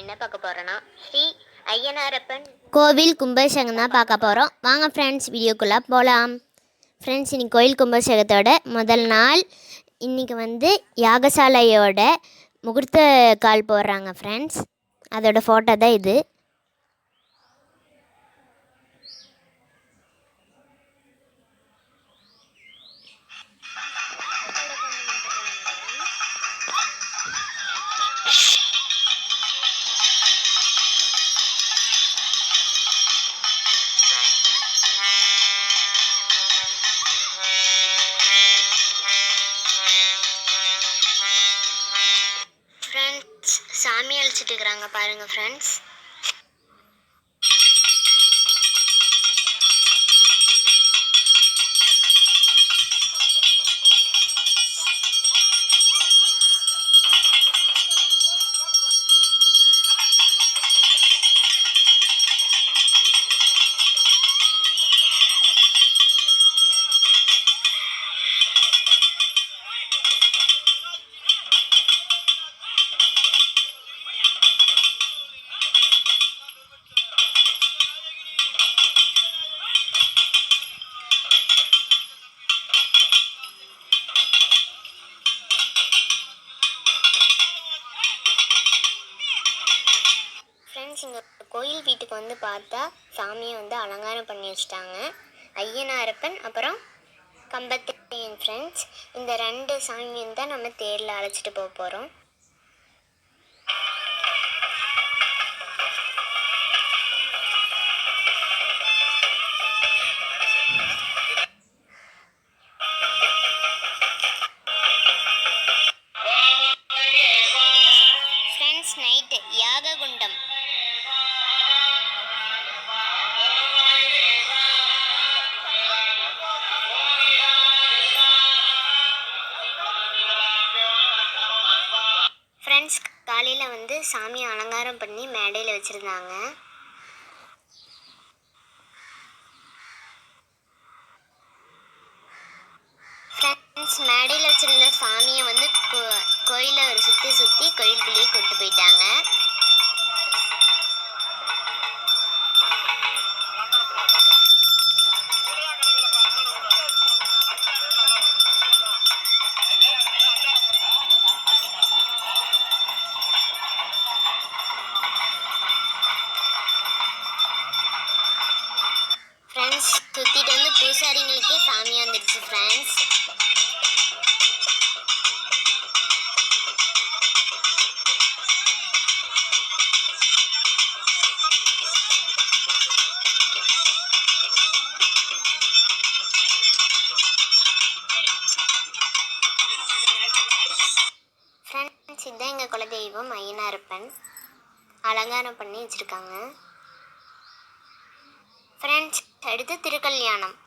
என்ன பார்க்க போகிறோன்னா ஸ்ரீ ஐயனாரப்பன் கோவில் கும்பாபிஷேகம் தான் பார்க்க போகிறோம் வாங்க ஃப்ரெண்ட்ஸ் வீடியோக்குள்ளே போகலாம் ஃப்ரெண்ட்ஸ் இன்னைக்கு கோயில் கும்பாபிஷேகத்தோட முதல் நாள். இன்றைக்கி வந்து யாகசாலையோட முகூர்த்த கால் போடுறாங்க ஃப்ரெண்ட்ஸ் அதோட ஃபோட்டோ தான் இது. வச்சுட்டு இருக்கிறாங்க பாருங்க ஃப்ரெண்ட்ஸ் ஃப்ரெண்ட்ஸ் இங்கே கோயில் வீட்டுக்கு வந்து பார்த்தா சாமியை வந்து அலங்காரம் பண்ணி வச்சுட்டாங்க. ஐயனாரப்பன் அப்புறம் கம்பத்தையன் ஃப்ரெண்ட்ஸ் இந்த ரெண்டு சாமியும் தான் நம்ம தேரில் அழைச்சிட்டு போக போகிறோம் யாககுண்டம். யாக குண்டம் ஃப்ரெண்ட்ஸ் காலையில் வந்து சாமியை அலங்காரம் பண்ணி மேடையில் வச்சுருந்தாங்க. ஃப்ரெண்ட்ஸ் மேடையில் வச்சுருந்த சாமியை வந்து கோ- கோயிலை ஒரு சுற்றி சுற்றி கோயிலுக்குள்ளேயே கொண்டு போயிட்டாங்க. ஃப்ரெண்ட்ஸ் சுற்றிட்டு வந்து பூசாரிங்களுக்கே சாமி வந்துடுச்சு ஃப்ரெண்ட்ஸ் ஃப்ரெண்ட்ஸ் இதுதான் எங்கள் குலதெய்வம் ஐயனாரப்பன். அலங்காரம் பண்ணி வச்சுருக்காங்க. ஃப்ரெண்ட்ஸ் அடுத்து திருக்கல்யாணம்.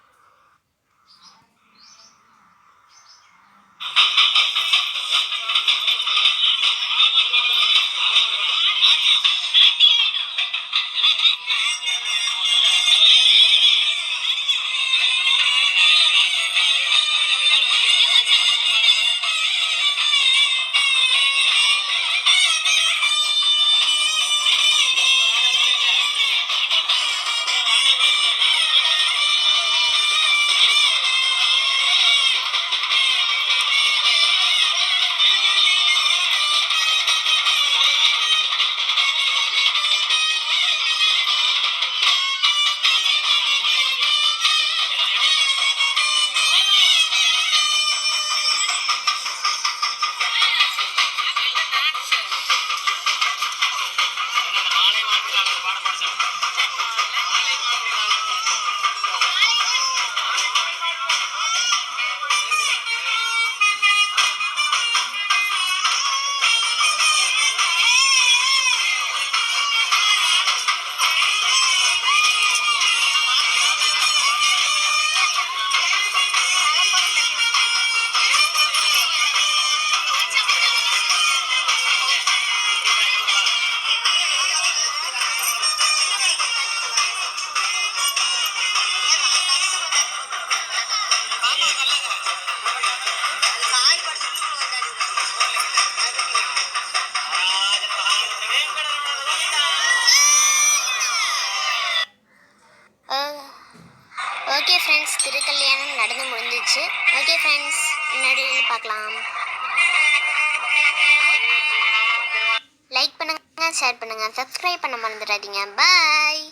ஃப்ரெண்ட்ஸ் திருக்கல்யாணம் நடந்து முடிஞ்சிச்சு. ஓகே ஃப்ரெண்ட்ஸ் முன்னாடி பார்க்கலாம். லைக் பண்ணுங்க ஷேர் பண்ணுங்கள் சப்ஸ்கிரைப் பண்ண மறந்துடாதீங்க. பாய்